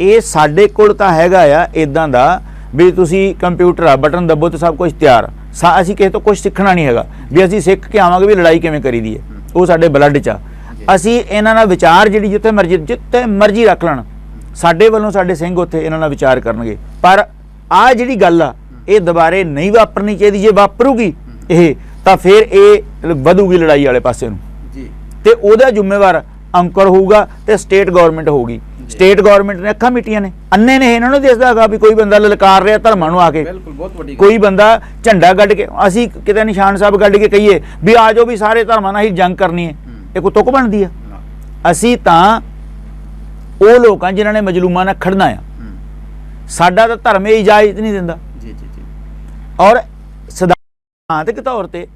ਇਹ ਸਾਡੇ ਕੋਲ ਤਾਂ ਹੈਗਾ ਆ ਇਦਾਂ ਦਾ ਵੀ ਤੁਸੀਂ ਕੰਪਿਊਟਰ ਆ ਬਟਨ ਦੱਬੋ ਤੇ ਸਭ ਕੁਝ ਤਿਆਰ। ਸਾ- ਅਸੀਂ ਕਿਸੇ ਤੋਂ ਕੁਝ ਸਿੱਖਣਾ ਨਹੀਂ ਹੈਗਾ। ਵੀ ਅਸੀਂ ਸਿੱਖ ਕੇ ਆਵਾਂਗੇ ਵੀ ਲੜਾਈ ਕਿਵੇਂ ਕਰੀਦੀ ਹੈ। ਉਹ ਸਾਡੇ ਬਲੱਡ 'ਚ ਆ। ਅਸੀਂ ਇਹਨਾਂ ਨਾਲ ਵਿਚਾਰ ਜਿਹੜੀ ਜਿੱਥੇ ਮਰਜ਼ੀ ਜਿੱਥੇ ਮਰਜ਼ੀ ਰੱਖ ਲੈਣ। ਸਾਡੇ ਵੱਲੋਂ ਸਾਡੇ ਸਿੰਘ ਉੱਥੇ ਇਹਨਾਂ ਨਾਲ ਵਿਚਾਰ ਕਰਨਗੇ। ਪਰ ਆ ਜਿਹੜੀ ਗੱਲ ਆ ਇਹ ਦੁਬਾਰੇ ਨਹੀਂ ਵਾਪਰਨੀ ਚਾਹੀਦੀ। ਜੇ ਵਾਪਰੂਗੀ ਇਹ ਤਾਂ ਫਿਰ ਇਹ ਵਧੂਗੀ ਲੜਾਈ ਵਾਲੇ ਪਾਸੇ ਨੂੰ। ਜੀ। ਤੇ ਉਹਦਾ ਜ਼ਿੰਮੇਵਾਰ ਅੰਕਰ ਹੋਊਗਾ ਤੇ ਸਟੇਟ ਗਵਰਨਮੈਂਟ ਹੋਊਗੀ। ਸਟੇਟ ਗਵਰਨਮੈਂਟ ਨੇ ਅੱਖਾਂ ਮਿਟੀਆਂ ਨੇ। ਅੰਨੇ ਨੇ ਇਹਨਾਂ ਨੂੰ ਦਿਸਦਾ ਹੈਗਾ ਵੀ ਕੋਈ ਬੰਦਾ ਲਲਕਾਰ ਰਿਹਾ ਧਰਮਾਂ ਨੂੰ ਆ ਕੇ। ਬਿਲਕੁਲ ਬਹੁਤ ਵੱਡੀ ਗੱਲ। ਕੋਈ ਬੰਦਾ ਝੰਡਾ ਗੱਡ ਕੇ ਅਸੀਂ ਕਿਤੇ ਨਿਸ਼ਾਨ ਸਾਹਿਬ ਗੱਡ ਕੇ ਕਹੀਏ ਵੀ ਆ ਜਾਓ ਵੀ ਸਾਰੇ ਧਰਮਾਂ ਨਾਲ ਹੀ ਜੰਗ ਕਰਨੀ ਹੈ। ਇਹ ਕੋਈ ਤੁਕ ਬਣਦੀ ਆ। ਅਸੀਂ ਤਾਂ ਉਹ ਲੋਕਾਂ ਜਿਨ੍ਹਾਂ ਨੇ ਮਜਲੂਮਾਂ ਨਾਲ ਖੜਨਾ ਆ। ਸਾਡਾ ਤਾਂ ਧਰਮ ਇਹ ਇਜਾਜ਼ਤ ਨਹੀਂ ਦਿੰਦਾ। ਜੀ ਜੀ ਜੀ। ਔਰ ਸਿਧਾਂਤਕ ਤੌਰ ਤੇ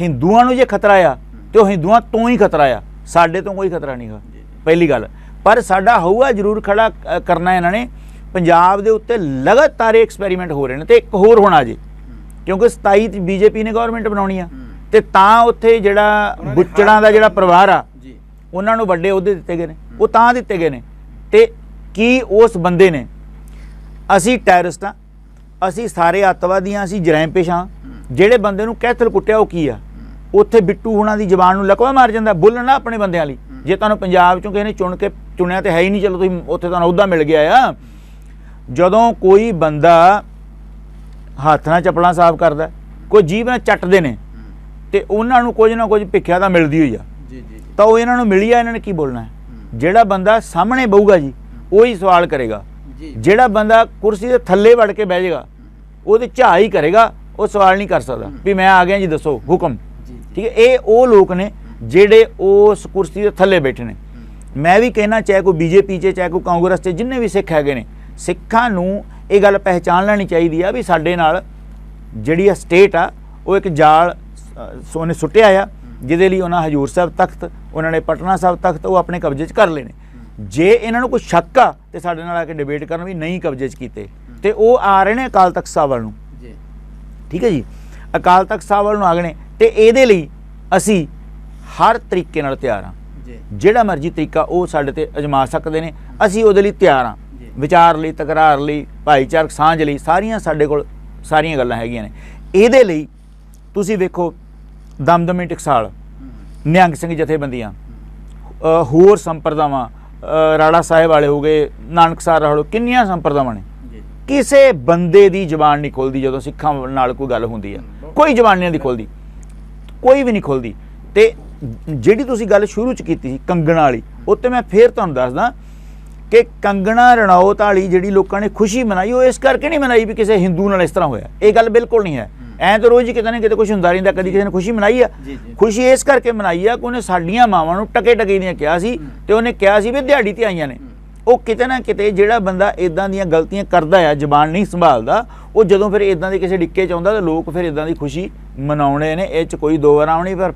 ਹਿੰਦੂਆਂ ਨੂੰ ਜੇ ਖਤਰਾ ਆ ਤੇ ਉਹ ਹਿੰਦੂਆਂ ਤੋਂ ਹੀ ਖਤਰਾ ਆ। ਸਾਡੇ ਤੋਂ ਕੋਈ ਖਤਰਾ ਨਹੀਂਗਾ। ਪਹਿਲੀ ਗੱਲ। ਪਰ ਸਾਡਾ ਹਊਆ ਜ਼ਰੂਰ ਖੜਾ ਕਰਨਾ ਇਹਨਾਂ ਨੇ। ਪੰਜਾਬ ਦੇ ਉੱਤੇ ਲਗਾਤਾਰ ਐਕਸਪੈਰੀਮੈਂਟ ਹੋ ਰਹੇ ਨੇ। ਤੇ ਇੱਕ ਹੋਰ ਹੋਣਾ ਜੀ ਕਿਉਂਕਿ 27 ਚ ਬੀਜੇਪੀ ਨੇ ਗਵਰਨਮੈਂਟ ਬਣਾਉਣੀ ਆ। ਤੇ ਤਾਂ ਉੱਥੇ ਜਿਹੜਾ ਬੁੱਚੜਾਂ ਦਾ ਜਿਹੜਾ ਪਰਿਵਾਰ ਆ ਜੀ। ਉਹਨਾਂ ਨੂੰ ਵੱਡੇ ਅਹੁਦੇ ਦਿੱਤੇ ਗਏ ਨੇ। ਉਹ ਤਾਂ ਦਿੱਤੇ ਗਏ ਨੇ। ਤੇ ਕੀ ਉਸ ਬੰਦੇ ਨੇ ਅਸੀਂ ਟੈਰਰਿਸਟ ਅਸੀਂ ਸਾਰੇ ਅੱਤਵਾਦੀਆਂ ਅਸੀਂ ਜਰਾਇਮ ਪੇਸ਼ ਜਿਹੜੇ ਬੰਦੇ ਨੂੰ ਕੈਥਲ ਕੁੱਟਿਆ ਉਹ ਕੀ ਆ? ਉੱਥੇ ਬਿੱਟੂ ਹੁਣਾਂ ਦੀ ਜ਼ਬਾਨ ਨੂੰ ਲਕਵਾ ਮਾਰ ਜਾਂਦਾ ਬੋਲਣ ਆਪਣੇ ਬੰਦਿਆਂ ਲਈ। ਜੇ ਤੁਹਾਨੂੰ ਪੰਜਾਬ ਚੋਂ ਕਿਸੇ ਨੇ ਚੁਣ ਕੇ ਚੁਣਿਆ ਤੇ ਹੈ ਹੀ ਨਹੀਂ ਚਲੋ ਤੁਸੀਂ ਉੱਥੇ ਤੁਹਾਨੂੰ ਅਹੁਦਾ ਮਿਲ ਗਿਆ ਆ। ਜਦੋਂ ਕੋਈ ਬੰਦਾ ਹੱਥ ਨਾਲ ਚੱਪਲਾਂ ਸਾਫ਼ ਕਰਦਾ ਕੋਈ ਜੀਭ ਨਾਲ ਚੱਟਦੇ ਨੇ ਤੇ ਉਹਨਾਂ ਨੂੰ ਕੁਝ ਨਾ ਕੁਝ ਭਿੱਖਿਆ ਤਾਂ ਮਿਲਦੀ ਹੋਈ ਆ। ਜੀ ਜੀ ਤਾਂ ਉਹ ਇਹਨਾਂ ਨੂੰ ਮਿਲੀ ਆ ਇਹਨਾਂ ਨੇ ਕੀ ਬੋਲਣਾ ਹੈ? ਜਿਹੜਾ ਬੰਦਾ ਸਾਹਮਣੇ ਬਹੂਗਾ ਜੀ ਉਹੀ ਸਵਾਲ ਕਰੇਗਾ। ਜਿਹੜਾ ਬੰਦਾ ਕੁਰਸੀ ਦੇ ਥੱਲੇ ਵੜ ਕੇ ਬਹਿ ਜਾਏਗਾ ਉਹਦੇ ਹੀ ਕਰੇਗਾ ਉਹ ਸਵਾਲ ਨਹੀਂ ਕਰ ਸਕਦਾ ਵੀ ਮੈਂ ਆ ਗਿਆ ਜੀ ਦੱਸੋ ਹੁਕਮ। ਠੀਕ ਹੈ ਇਹ ਉਹ ਲੋਕ ਨੇ ਜਿਹੜੇ ਉਸ ਕੁਰਸੀ ਦੇ ਥੱਲੇ ਬੈਠੇ ਨੇ। ਮੈਂ ਵੀ ਕਹਿਣਾ ਚਾਹੇ ਕੋਈ ਬੀਜੇਪੀ 'ਚ ਚਾਹੇ ਕੋਈ ਕਾਂਗਰਸ 'ਚ ਜਿੰਨੇ ਵੀ ਸਿੱਖ ਹੈਗੇ ਨੇ ਸਿੱਖਾਂ ਨੂੰ ਇਹ ਗੱਲ ਪਹਿਚਾਨ ਲੈਣੀ ਚਾਹੀਦੀ ਆ ਵੀ ਸਾਡੇ ਨਾਲ ਜਿਹੜੀ ਆ ਸਟੇਟ ਆ ਉਹ ਇੱਕ ਜਾਲ ਸੋਨੇ ਸੁੱਟਿਆ ਆ ਜਿਹਦੇ ਲਈ ਉਹਨਾਂ ਹਜੂਰ ਸਾਹਿਬ ਤਖਤ ਉਹਨਾਂ ਨੇ ਪਟਨਾ ਸਾਹਿਬ ਤਖਤ ਉਹ ਆਪਣੇ ਕਬਜ਼ੇ 'ਚ ਕਰ ਲਏ ਨੇ। ਜੇ ਇਹਨਾਂ ਨੂੰ ਕੋਈ ਸ਼ੱਕ ਆ ਤੇ ਸਾਡੇ ਨਾਲ ਆ ਕੇ ਡਿਬੇਟ ਕਰਨ ਵੀ ਨਹੀਂ ਕਬਜ਼ੇ 'ਚ ਕੀਤੇ। ਤੇ ਉਹ ਆ ਰਹੇ ਨੇ ਅਕਾਲ ਤਖਤ ਸਾਹਿਬ ਵੱਲ ਨੂੰ। ਜੀ। ਠੀਕ ਹੈ ਜੀ? ਅਕਾਲ ਤਖਤ ਸਾਹਿਬ ਵੱਲ ਨੂੰ ਆ ਗਏ ਤੇ ਇਹਦੇ ਲਈ ਅਸੀਂ ਹਰ ਤਰੀਕੇ ਨਾਲ ਤਿਆਰ ਹਾਂ। ਜੀ। ਜਿਹੜਾ ਮਰਜ਼ੀ ਤਰੀਕਾ ਉਹ ਸਾਡੇ ਤੇ ਅਜਮਾ ਸਕਦੇ ਨੇ ਅਸੀਂ ਉਹਦੇ ਲਈ ਤਿਆਰ ਹਾਂ। ਜੀ। ਵਿਚਾਰ ਲਈ ਤਕਰਾਰ ਲਈ ਭਾਈਚਾਰਕ ਸਾਂਝ ਲਈ ਸਾਰੀਆਂ ਸਾਡੇ ਕੋਲ ਸਾਰੀਆਂ ਗੱਲਾਂ ਹੈਗੀਆਂ ਨੇ। ਇਹਦੇ ਲਈ ਤੁਸੀਂ ਵੇਖੋ ਦਮਦਮੀ ਟਕਸਾਲ। ਨਿਹੰਗ ਸਿੰਘ ਜਥੇਬੰਦੀਆਂ ਹੋਰ ਸੰਪਰਦਾਵਾਂ ਰਾੜਾ ਸਾਹਿਬ ਵਾਲੇ ਹੋ ਗਏ ਨਾਨਕਸਰ ਵਾਲੇ ਕਿੰਨੀਆਂ ਸੰਪਰਦਾਵਾਂ ਨੇ? ਕਿਸੇ ਬੰਦੇ ਦੀ ਜ਼ਬਾਨ ਨਹੀਂ ਖੁੱਲਦੀ ਜਦੋਂ ਸਿੱਖਾਂ ਨਾਲ ਕੋਈ ਗੱਲ ਹੁੰਦੀ ਆ ਕੋਈ ਜ਼ਬਾਨ ਨਹੀਂ ਦੀ ਖੁੱਲਦੀ। ਕੋਈ ਵੀ ਨਹੀਂ ਖੁੱਲਦੀ। ਤੇ ਜਿਹੜੀ ਤੁਸੀਂ ਗੱਲ ਸ਼ੁਰੂ ਚ ਕੀਤੀ ਸੀ ਕੰਗਣਾ ਵਾਲੀ ਉੱਤੇ ਮੈਂ ਫੇਰ ਤੁਹਾਨੂੰ ਦੱਸਦਾ ਕਿ ਕੰਗਣਾ ਰਣੌਤ ਵਾਲੀ ਜਿਹੜੀ ਲੋਕਾਂ ਨੇ ਖੁਸ਼ੀ ਮਨਾਈ ਉਹ ਇਸ ਕਰਕੇ ਨਹੀਂ ਮਨਾਈ ਵੀ ਕਿਸੇ ਹਿੰਦੂ ਨਾਲ ਇਸ ਤਰ੍ਹਾਂ ਹੋਇਆ। ਇਹ ਗੱਲ ਬਿਲਕੁਲ ਨਹੀਂ ਹੈ। ਐਂ ਤਾਂ ਰੋਜ਼ ਹੀ ਕਿਤੇ ਨਾ ਕਿਤੇ ਕੁਝ ਹੁੰਦਾ ਰਹਿੰਦਾ ਕਦੀ ਕਿਸੇ ਨੇ ਖੁਸ਼ੀ ਮਨਾਈ ਆ। ਖੁਸ਼ੀ ਇਸ ਕਰਕੇ ਮਨਾਈ ਆ ਕਿ ਉਹਨੇ ਸਾਡੀਆਂ ਮਾਵਾਂ ਨੂੰ ਟਕੇ ਟਕੇ ਦੀਆਂ ਕਿਹਾ ਸੀ ਤੇ ਉਹਨੇ ਕਿਹਾ ਸੀ ਵੀ ਦਿਹਾੜੀ ਤੇ ਆਈਆਂ ਨੇ। ਉਹ ਕਿਤੇ ਨਾ ਕਿਤੇ ਜਿਹੜਾ ਬੰਦਾ ਇਦਾਂ ਦੀਆਂ ਗਲਤੀਆਂ ਕਰਦਾ ਆ ਜ਼ਬਾਨ ਨਹੀਂ ਸੰਭਾਲਦਾ ਉਹ ਜਦੋਂ ਫਿਰ ਇਦਾਂ ਦੇ ਕਿਸੇ ਡਿੱਕੇ ਚ ਆਉਂਦਾ ਤਾਂ ਲੋਕ ਫਿਰ ਇਦਾਂ ਦੀ ਖੁਸ਼ੀ ਮਨਾਉਣੇ ਨੇ ਇਹ ਚ ਕੋਈ ਦੋ ਵਾਰ ਆਉਣੀ ਪਰ